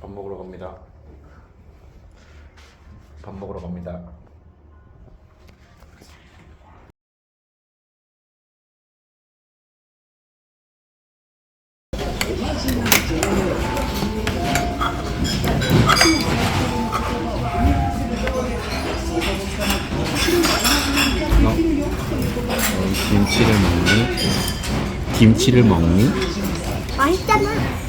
밥 먹으러 갑니다. 밥 먹으러 갑니다. 어, 김치를 먹니? 김치를 먹니? 맛있잖아.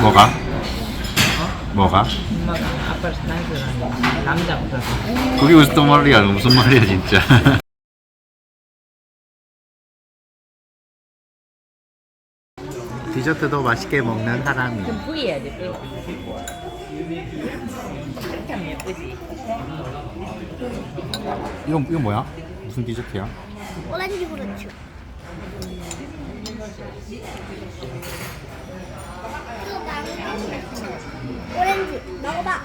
뭐가? 뭐가? 엄마가 아빠를 사랑하는 남자보다 그게 무슨 말이야? 무슨 말이야 진짜? 디저트도 맛있게 먹는 사람이. 좀 부위해야지 하면 예쁘지 이건 이건 뭐야? 무슨 디저트야? 오렌지 브런치. 오렌지 먹어봐.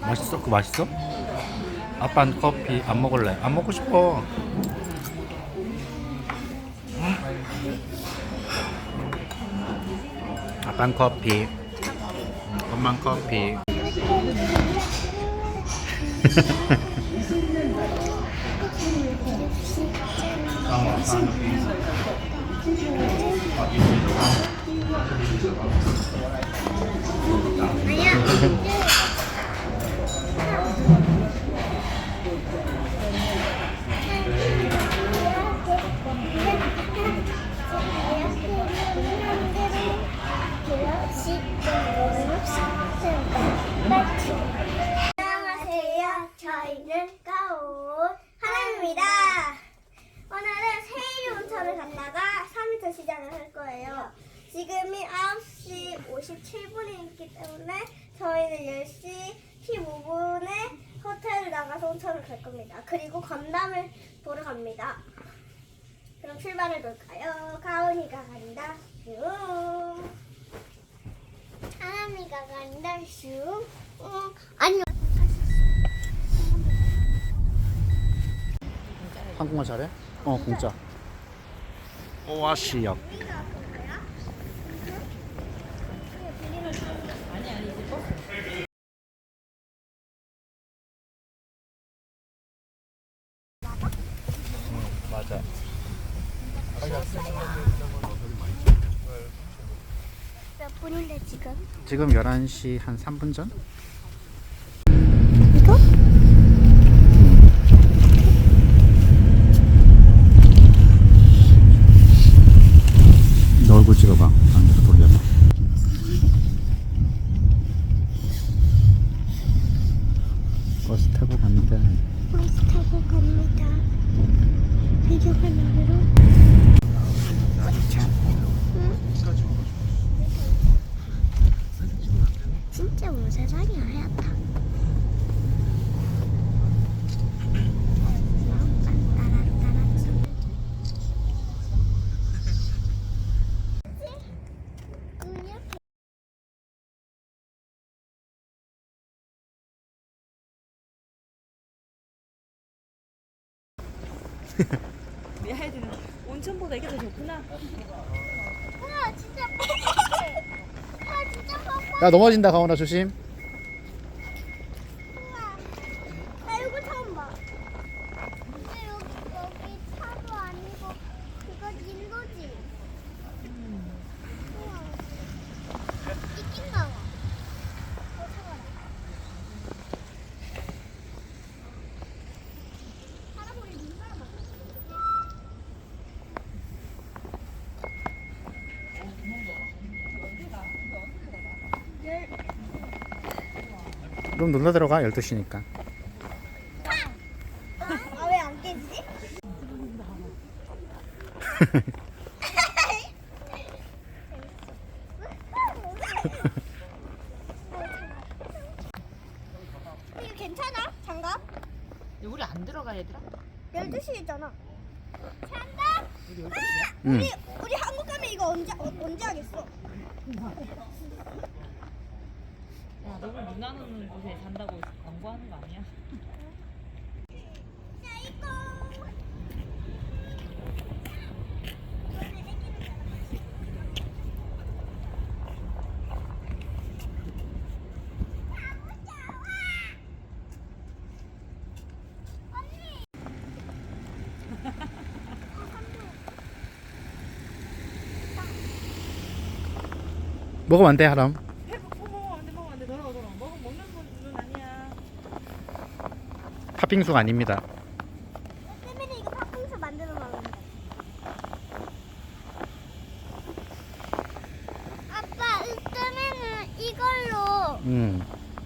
맛있어? 그거 맛있어? 아빠 는 커피 안 먹을래? 안 먹고 싶어. 아빠 는 커피. 엄마 는 커피. 아니야. 출발해 볼까요? 가온이가 간다. 슝. 하나미가 간다. 슝. 응. 아니요. 한국말 잘해? 어 공짜. 오아시역. 맞아. 몇 분인데 지금? 지금 11시 한 3분 전? 이거? 너 얼굴 찍어봐. 안으로 돌려봐. 버스 타고 갑니다. 버스 타고 갑니다. 비교가 나로. 진짜 온 세상이 하얗다. 내 하이드는 온천보다 이게 더 좋구나. 우와 진짜. 우와 진짜. 뻔뻔 야 넘어진다 가오나 조심. 우와 나 이거 처음 봐 근데 여기 여기 차도 아니고 그거 인도지 우와 있긴가 봐 어, 차가워. 할아버지 눈살 맞았어 그럼 놀러 들어가 12시니까. 아왜 안 깨지지? 이거 괜찮아? 장갑? 우리 안 들어가 얘들아 12시잖아 장갑? 응. 우리 우리 한국 가면 이거 언제 어, 언제 하겠어? 너무 눈 나누는 곳에 잔다고 광고하는 거 아니야? 먹으면 안돼 하람 팥빙수가 아닙니다. 세민이 이거 팥빙수 만들어 먹는다. 아빠, 으뜸에는 이걸로 음.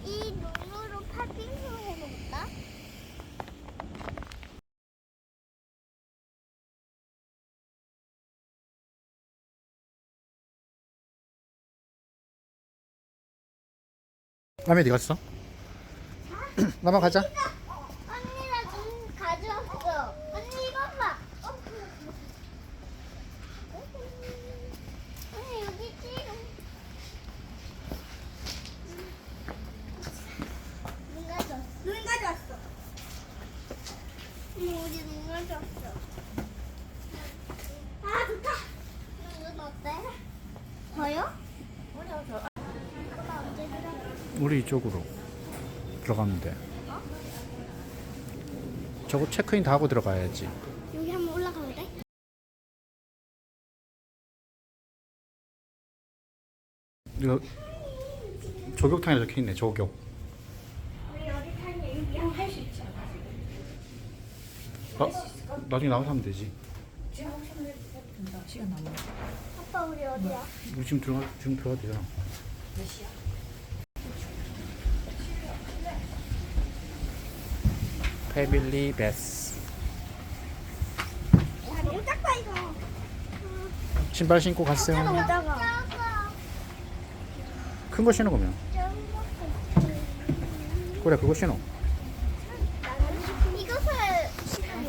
이 눈으로 팥빙수 해볼까? 남이 어디 갔어? 남아 가자. 언니가 눈 가져왔어. 언니 이거 봐. 어? 언니 여기 있지? 눈 가져왔어. 눈 가져왔어. 언니 우리 눈 가져왔어. 아 좋다. 눈 어때? 아빠 언제 들어? 우리 이쪽으로 들어가면 돼. 저거 체크인 다 하고 들어가야지. 여기 한번 올라가도 돼? 이거 조격탕에 적혀 있네. 조격. 않아? 어? 나중에 나와서 하면 되지. 시간 남아 아빠 우리 어디야? 우리 지금 들어가 지금 들어가도 되잖아. 패밀리 베스. 야, 너무 작다 이거. 신발 신고 갔어요. 작아. 큰거 신어 그러면. 그래 그거 신어. 이것을 신으면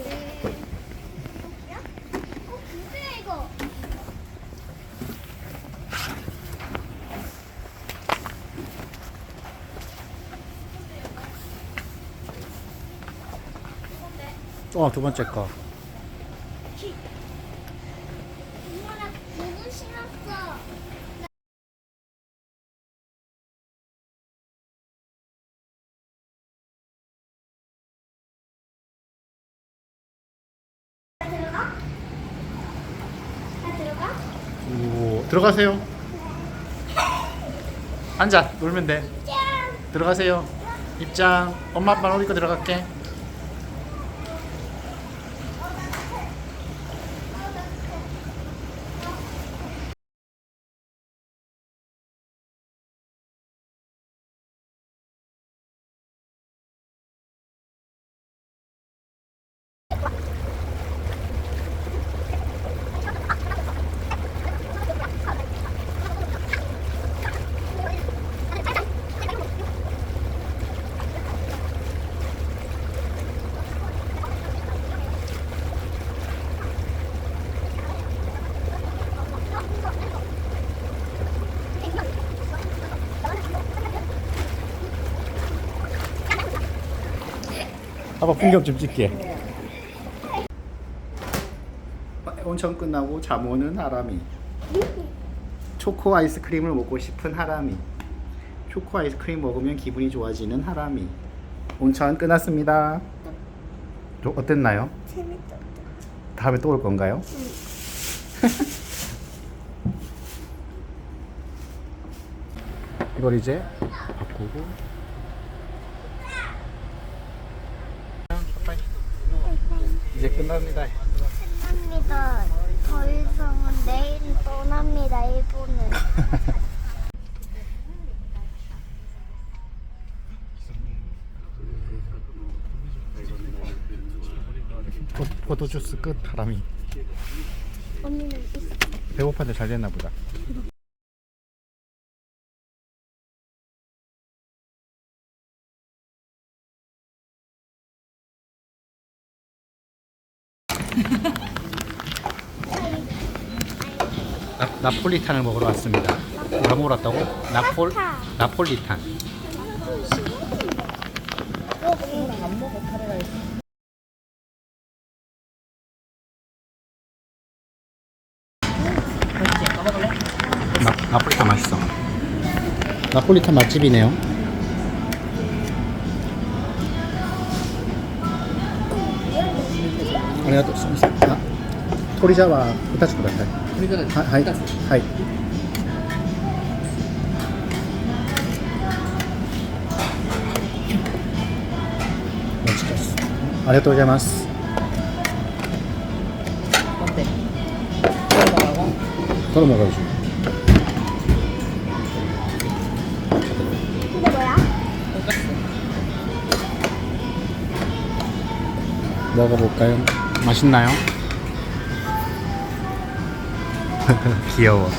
어, 근데 이거. 어 두 번째 거. 들어가세요. 앉아 놀면 돼. 짠! 들어가세요. 입장. 엄마 아빠 옷 입고 들어갈게. 아빠 풍경 좀 찍게. 온천 끝나고 잠 오는 하람이. 초코 아이스크림을 먹고 싶은 하람이. 초코 아이스크림 먹으면 기분이 좋아지는 하람이. 온천 끝났습니다. 좀 어땠나요? 재밌다. 다음에 또 올 건가요? 이걸 이제 바꾸고 이제 끝납니다. 합니다. 더 이상은 내일 떠납니다. 일본은. 포, 포도 주스 끝 하람이. 언니는 있어. 배고파도 잘 됐나 보다. 나, 나폴리탄을 먹으러 왔습니다. 뭐 먹으러 왔다고? 나폴. 나폴리탄. 나, 나폴리탄 맛있어. 나폴리탄 맛집이네요. 아리가또 고자이마스. 아, 토리자와 부타치 쿠다사이. はい、はい。はい。はい。ありがとうござい。ます頼むからでしょ먹어볼까 요? 맛있나 요? 귀여워.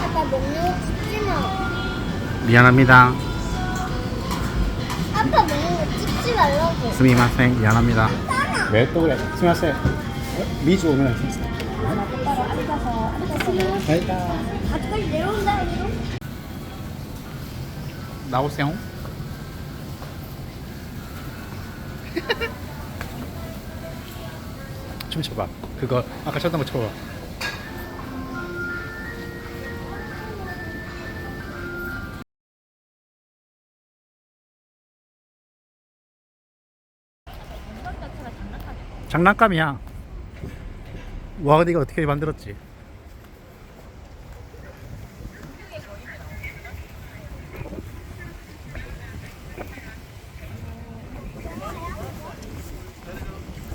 아빠 먹는 거 찍지 마. 미안합니다. 아빠 먹는 거 찍지 말라고. 스미마생 미안합니다. 왜 또 그래? 스미마생. 미주 오늘 앉아서 앉아서. 아까지 내려온다 여기로. 나오세요. 춤춰봐. 그거 아까 쳤던 거 쳐봐. 장난감이야. 와 근데 이거 어떻게 만들었지?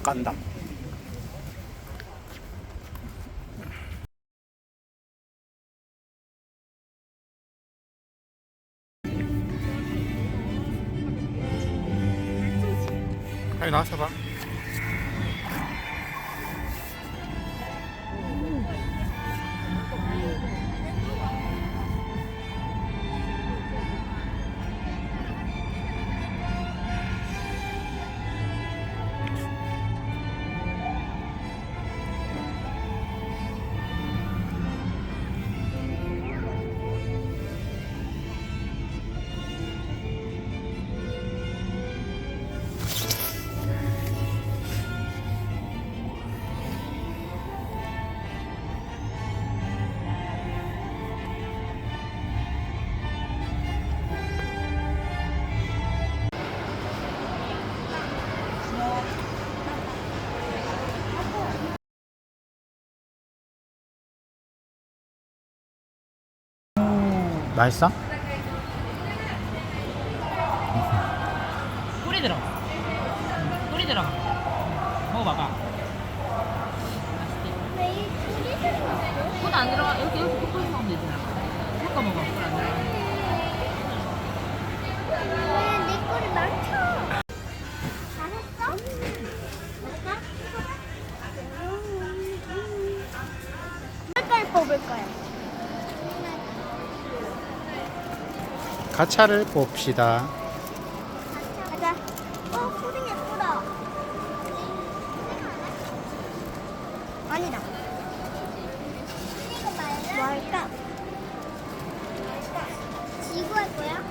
깐다. 빨리 맛있어? 꿀이 들어가. 꿀이 들어가. 먹어봐봐. 꿀안 들어가. 여기 여기 꿀 넣으면 되잖아. 섞어 먹어. 꿀안 들어가. 왜내 거를 망쳐? 잘했어? 먹을까? 색깔 뽑을 거야. 가차를 봅시다. 가자. 어, 푸딩 예쁘다. 아니다. 뭐 할까? 지구 할 거야?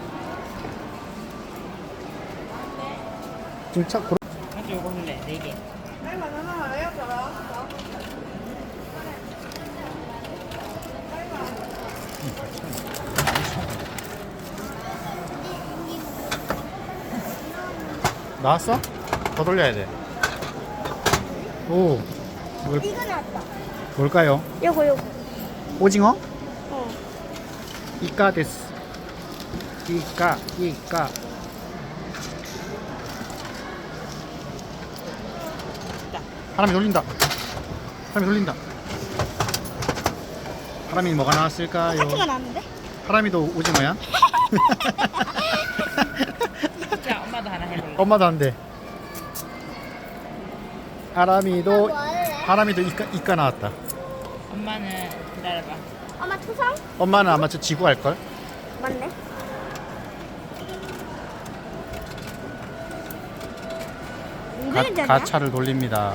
지금 차 고르... 요거 할래. 네 개. 나왔어? 더 돌려야 돼. 오, 뭘, 이거 나왔다. 뭘까요? 요거, 요거. 오징어? 어. 이까 데스. 이까, 이까. 사람이 돌린다. 사람이 돌린다. 하람이 뭐가 나왔을까요? 똑같은 거 나왔는데? 하람이도 오징어야? 자, 엄마도 안 돼. 하람이도 뭐 할래? 하람이도 이까 이까 나왔다. 엄마는 기다려봐. 엄마 초성? 엄마는 아마 저 지구 할 걸. 맞네. 가, 가차를 돌립니다.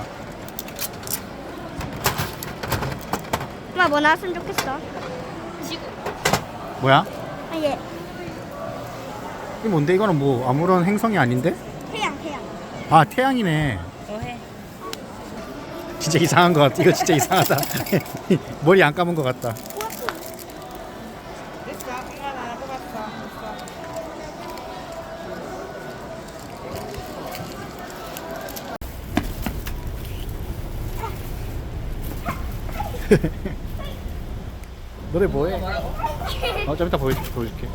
엄마 뭐 나왔으면 좋겠어? 지구. 뭐야? 아, 얘. 이게 뭔데? 이거는 뭐 아무런 행성이 아닌데? 아 태양이네. 너 해. 진짜 이상한 것 같아. 이거 진짜 이상하다. 머리 안 감은 것 같다. 됐어. 하나 뽑았어. 뭐해? 어, 좀 이따 보여줄게. 보여줄게.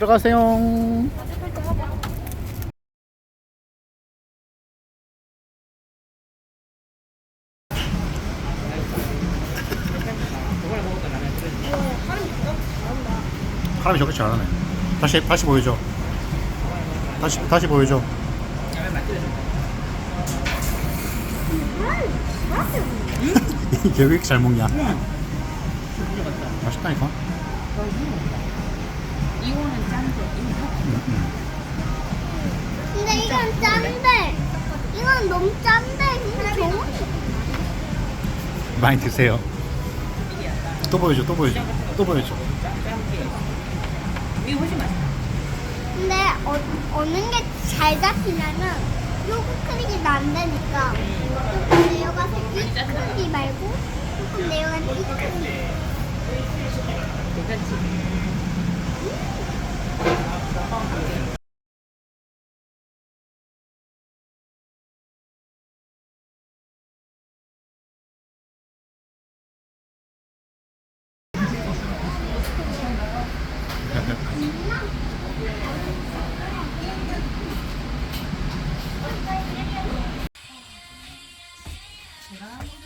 들어가세요. 사람이 저렇게 잘하네. 다시 다시 보여줘. 다시 다시 보여줘. 이게 왜 이렇게 잘 먹냐? 맛있다니까. 근데 이건 짠데. 이건 너무 짠데. 근데 좋은 많이 드세요. 또 보여줘, 또 보여줘, 또 보여줘. 이게 훨씬 맛있어. 근데 어, 어느 게 잘 잡히냐면 요거 크기 안 되니까 조금 내려가서 이 크기 말고 조금 내려가서 이 크기 괜찮지? 봐봐봐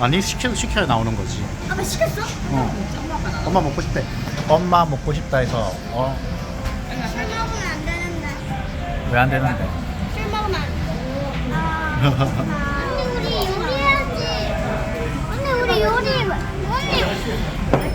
아니 시켜 시켜야 나오는 거지. 아빠 시켰어? 어. 엄마 먹고 싶대. 엄마 먹고 싶다 해서 어. 술 먹으면 안 되는데 왜 안 되는데? 술 먹으면 안 돼. 아, 언니 우리 요리해야지. 언니 우리 요리. 언니